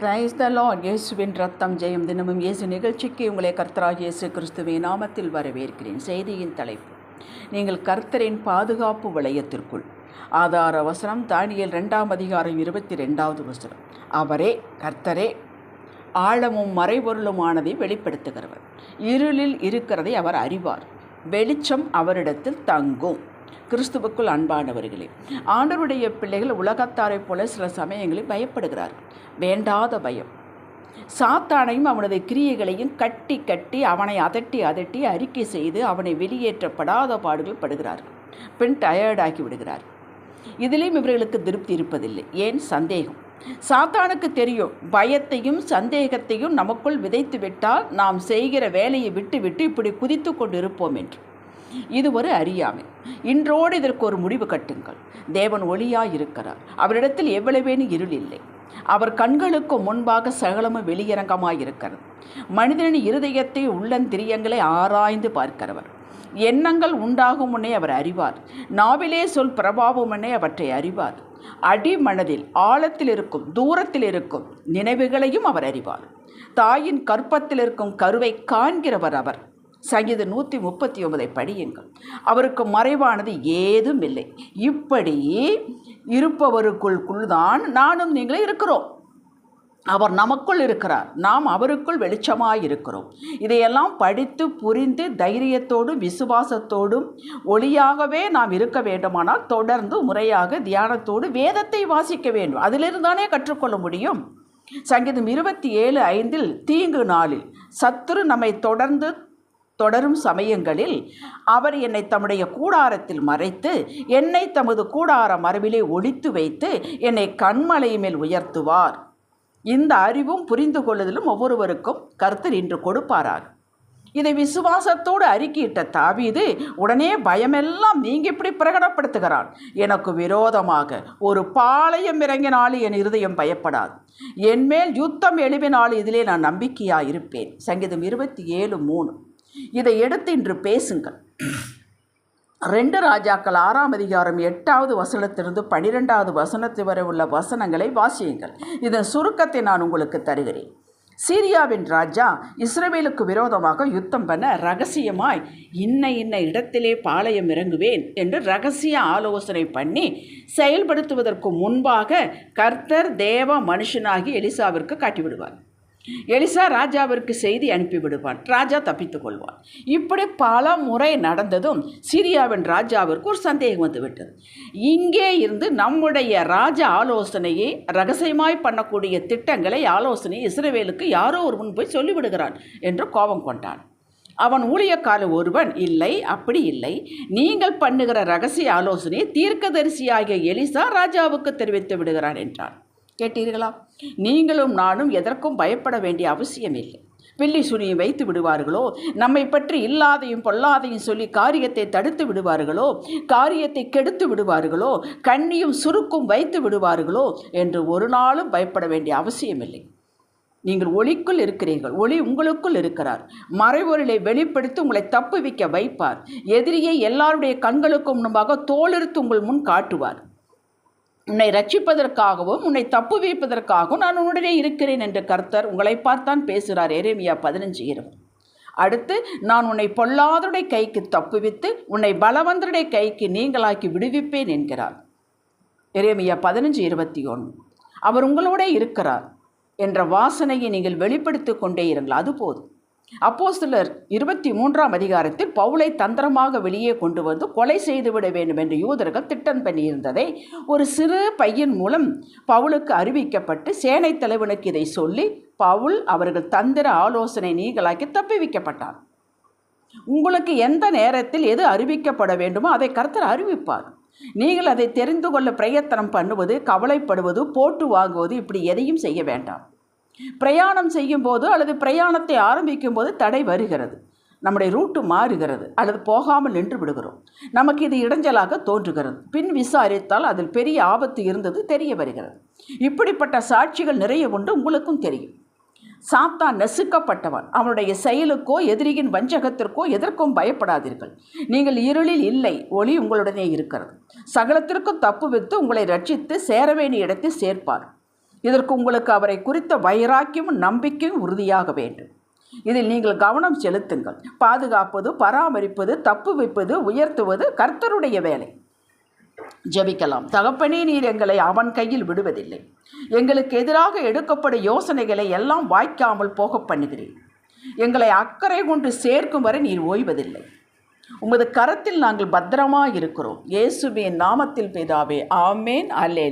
Praise the Lord இயேசுவின் ரத்தம் ஜெயம் தினமும் இயேசு நிகழ்ச்சிக்கு உங்களை கர்த்தராக இயேசு கிறிஸ்துவின் நாமத்தில் வரவேற்கிறேன். செய்தியின் தலைப்பு நீங்கள் கர்த்தரின் பாதுகாப்பு வளையத்திற்குள். ஆதார வசனம் தானியல் ரெண்டாம் அதிகாரம் இருபத்தி ரெண்டாவது வசனம். அவரே கர்த்தரே ஆழமும் மறைபொருளுமானதை வெளிப்படுத்துகிறவர். இருளில் இருக்கிறதை அவர் அறிவார். வெளிச்சம் அவரிடத்தில் தங்கும். கிறிஸ்துவுக்குள் அன்பானவர்களே ஆண்டவருடைய பிள்ளைகள் உலகத்தாரைப் போல சில சமயங்களில் பயப்படுகிறார். வேண்டாத பயம். சாத்தானையும் அவனது கிரியைகளையும் கட்டி கட்டி அவனை அதட்டி அதட்டி அறிக்கை செய்து அவனை வெளியேற்றப்படாத பாடுகள் படுகிறார். பெண் டயர்டாக்கி விடுகிறார். இதிலேயும் இவர்களுக்கு திருப்தி இருப்பதில்லை. ஏன்? சந்தேகம். சாத்தானுக்கு தெரியும். பயத்தையும் சந்தேகத்தையும் நமக்குள் விதைத்து விட்டால் நாம் செய்கிற வேலையை விட்டு விட்டு இப்படி குதித்து கொண்டு இருப்போம் என்று. இது ஒரு அறியாமை. இன்றோடு இதற்கு ஒரு முடிவு கட்டுங்கள். தேவன் ஒளியாய் இருக்கிறார். அவரிடத்தில் எவ்வளவேனும் இருள் இல்லை. அவர் கண்களுக்கு முன்பாக சகலமும் வெளியரங்கமாய் இருக்கிறது. மனிதனின் இருதயத்தை உள்ளந்திரியங்களை ஆராய்ந்து பார்க்கிறவர். எண்ணங்கள் உண்டாகும் முன்னே அவர் அறிவார். நாவிலே சொல் பிரபாவம் முன்னே அவற்றை அறிவார். அடி மனதில் ஆழத்தில் இருக்கும் தூரத்தில் இருக்கும் நினைவுகளையும் அவர் அறிவார். தாயின் கற்பத்தில் இருக்கும் கருவை காண்கிறவர் அவர். சங்கீத நூற்றி முப்பத்தி ஒன்பதை படியுங்கள். அவருக்கு மறைவானது ஏதும் இல்லை இப்படி இருப்பவருக்குள் தான் நானும் நீங்களும் இருக்கிறோம். அவர் நமக்குள் இருக்கிறார். நாம் அவருக்குள் வெளிச்சமாக இருக்கிறோம். இதையெல்லாம் படித்து புரிந்து தைரியத்தோடும் விசுவாசத்தோடும் ஒளியாகவே நாம் இருக்க வேண்டுமானால் தொடர்ந்து முறையாக தியானத்தோடு வேதத்தை வாசிக்க வேண்டும். அதிலிருந்தானே கற்றுக்கொள்ள முடியும். சங்கீதம் இருபத்தி ஏழு ஐந்தில் தீங்கு நாளில் சத்துரு நம்மை தொடர்ந்து தொடரும் சமயங்களில் அவர் என்னை தம்முடைய கூடாரத்தில் மறைத்து என்னை தமது கூடார மரபிலே ஒழித்து வைத்து என்னை கண்மலை மேல் உயர்த்துவார். இந்த அறிவும் புரிந்து கொள்ளுதலும் ஒவ்வொருவருக்கும் கருத்தர் இன்று கொடுப்பாரார் இதை விசுவாசத்தோடு அறிக்கையிட்ட தாவீது உடனே பயமெல்லாம் நீங்க இப்படி பிரகடப்படுத்துகிறான் எனக்கு விரோதமாக ஒரு பாளையம் இறங்கினாலும் என் இருதயம் பயப்படாது. என்மேல் யுத்தம் எழுவினாலும் இதிலே நான் நம்பிக்கையாக இருப்பேன் சங்கீதம் இருபத்தி ஏழு மூணு. இதை எடுத்து இன்று பேசுங்கள். ரெண்டு ராஜாக்கள் ஆறாம் அதிகாரம் எட்டாவது வசனத்திலிருந்து பனிரெண்டாவது வசனத்து வரை உள்ள வசனங்களை வாசியுங்கள். இதன் சுருக்கத்தை நான் உங்களுக்கு தருகிறேன். சீரியாவின் ராஜா இஸ்ரேவேலுக்கு விரோதமாக யுத்தம் பண்ண ரகசியமாய் இன்ன இன்ன இடத்திலே பாளையம் இறங்குவேன் என்று ரகசிய ஆலோசனை பண்ணி செயல்படுத்துவதற்கு முன்பாக கர்த்தர் தேவ மனுஷனாகி எலிசாவிற்கு காட்டிவிடுவார். எலிசா ராஜாவிற்கு செய்தி அனுப்பிவிடுவான். ராஜா தப்பித்துக் கொள்வான். இப்படி பல முறை நடந்ததும் சிரியாவின் ராஜாவிற்கு ஒரு சந்தேகம் வந்துவிட்டது. இங்கே இருந்து நம்முடைய ராஜ ஆலோசனையை ரகசியமாய் பண்ணக்கூடிய திட்டங்களை ஆலோசனை இஸ்ரேவேலுக்கு யாரோ ஒருவன் போய் சொல்லிவிடுகிறான் என்று கோபம் கொண்டான். அவன் ஊழியக்கால ஒருவன் இல்லை அப்படி இல்லை. நீங்கள் பண்ணுகிற ரகசிய ஆலோசனையை தீர்க்கதரிசியாகிய எலிசா ராஜாவுக்கு தெரிவித்து விடுகிறான் என்றான். கேட்டீர்களா? நீங்களும் நானும் எதற்கும் பயப்பட வேண்டிய அவசியம் இல்லை சுனியை வைத்து விடுவார்களோ? நம்மை பற்றி இல்லாதையும் பொல்லாதையும் சொல்லி காரியத்தை தடுத்து விடுவார்களோ? காரியத்தை கெடுத்து விடுவார்களோ? கண்ணியும் சுருக்கும் வைத்து விடுவார்களோ? என்று ஒரு நாளும் பயப்பட வேண்டிய அவசியமில்லை. நீங்கள் ஒளிக்குள் இருக்கிறீர்கள். ஒளி உங்களுக்குள் இருக்கிறார். மறைபொருளை வெளிப்படுத்தி உங்களை தப்புவிக்க வைப்பார். எதிரியை எல்லாருடைய கண்களுக்கும் முன்பாக தோலெடுத்து உங்கள் முன் காட்டுவார். உன்னை ரட்சிப்பதற்காகவும் உன்னை தப்பு வைப்பதற்காகவும் நான் உன்னுடனே இருக்கிறேன் என்று கர்த்தர் உங்களை பார்த்தான் பேசுகிறார். எரேமியா பதினஞ்சு இரவு அடுத்து நான் உன்னை பொல்லாதருடைய கைக்கு தப்புவித்து உன்னை பலவந்தருடைய கைக்கு நீங்களாக்கி விடுவிப்பேன் என்கிறார். எரேமியா பதினஞ்சு இருபத்தி ஒன்று. அவர் உங்களோட இருக்கிறார் என்ற வாசனையை நீங்கள் வெளிப்படுத்தி கொண்டே இருங்கள். அது போதும். அப்போ சிலர் இருபத்தி மூன்றாம் அதிகாரத்தில் பவுலை தந்திரமாக வெளியே கொண்டு வந்து கொலை செய்துவிட வேண்டும் என்று யூதர்கள் திட்டம் பண்ணியிருந்ததை ஒரு சிறு பையன் மூலம் பவுலுக்கு அறிவிக்கப்பட்டு சேனை தலைவனுக்கு இதை சொல்லி பவுல் அவர்கள் தந்திர ஆலோசனை நீங்களாக்கி தப்பிவிக்கப்பட்டார் உங்களுக்கு எந்த நேரத்தில் எது அறிவிக்கப்பட வேண்டுமோ அதை கர்த்தர் அறிவிப்பார். நீங்கள் அதை தெரிந்து கொள்ள பிரயத்தனம் பண்ணுவது கவலைப்படுவது போட்டு வாங்குவது இப்படி எதையும் செய்ய வேண்டாம். பிரயாணம் செய்யும் போது அல்லது பிரயாணத்தை ஆரம்பிக்கும் போது தடை வருகிறது. நம்முடைய ரூட்டு மாறுகிறது. அல்லது போகாமல் நின்று விடுகிறோம். நமக்கு இது இடைஞ்சலாக தோன்றுகிறது. பின் விசாரித்தால் அதில் பெரிய ஆபத்து இருந்தது தெரிய வருகிறது. இப்படிப்பட்ட சாட்சிகள் நிறைய உண்டு உங்களுக்கும் தெரியும். சாத்தான் நெசுக்கப்பட்டவன். அவனுடைய செயலுக்கோ எதிரியின் வஞ்சகத்திற்கோ எதற்கும் பயப்படாதீர்கள். நீங்கள் இருளில் இல்லை ஒளி உங்களுடனே இருக்கிறது. சகலத்திற்கும் தப்பு வைத்து உங்களை ரட்சித்து சேர வேண்டிய இடத்தில் சேர்ப்பார். இதற்கு உங்களுக்கு அவரை குறித்த வைராக்கியமும் நம்பிக்கையும் உறுதியாக வேண்டும். இதில் நீங்கள் கவனம் செலுத்துங்கள். பாதுகாப்பது பராமரிப்பது தப்பு வைப்பது உயர்த்துவது கர்த்தருடைய வேலை. ஜெபிக்கலாம். தகப்பனே நீர் எங்களை அவன் கையில் விடுவதில்லை. எங்களுக்கு எதிராக எடுக்கப்படும் யோசனைகளை எல்லாம் வாய்க்காமல் போக பண்ணுகிறேன் எங்களை அக்கறை கொண்டு சேர்க்கும் வரை நீர் ஓய்வதில்லை. உமது கரத்தில் நாங்கள் பத்திரமாக இருக்கிறோம் இயேசுவின் நாமத்தில் பிதாவே ஆமேன். அல்லே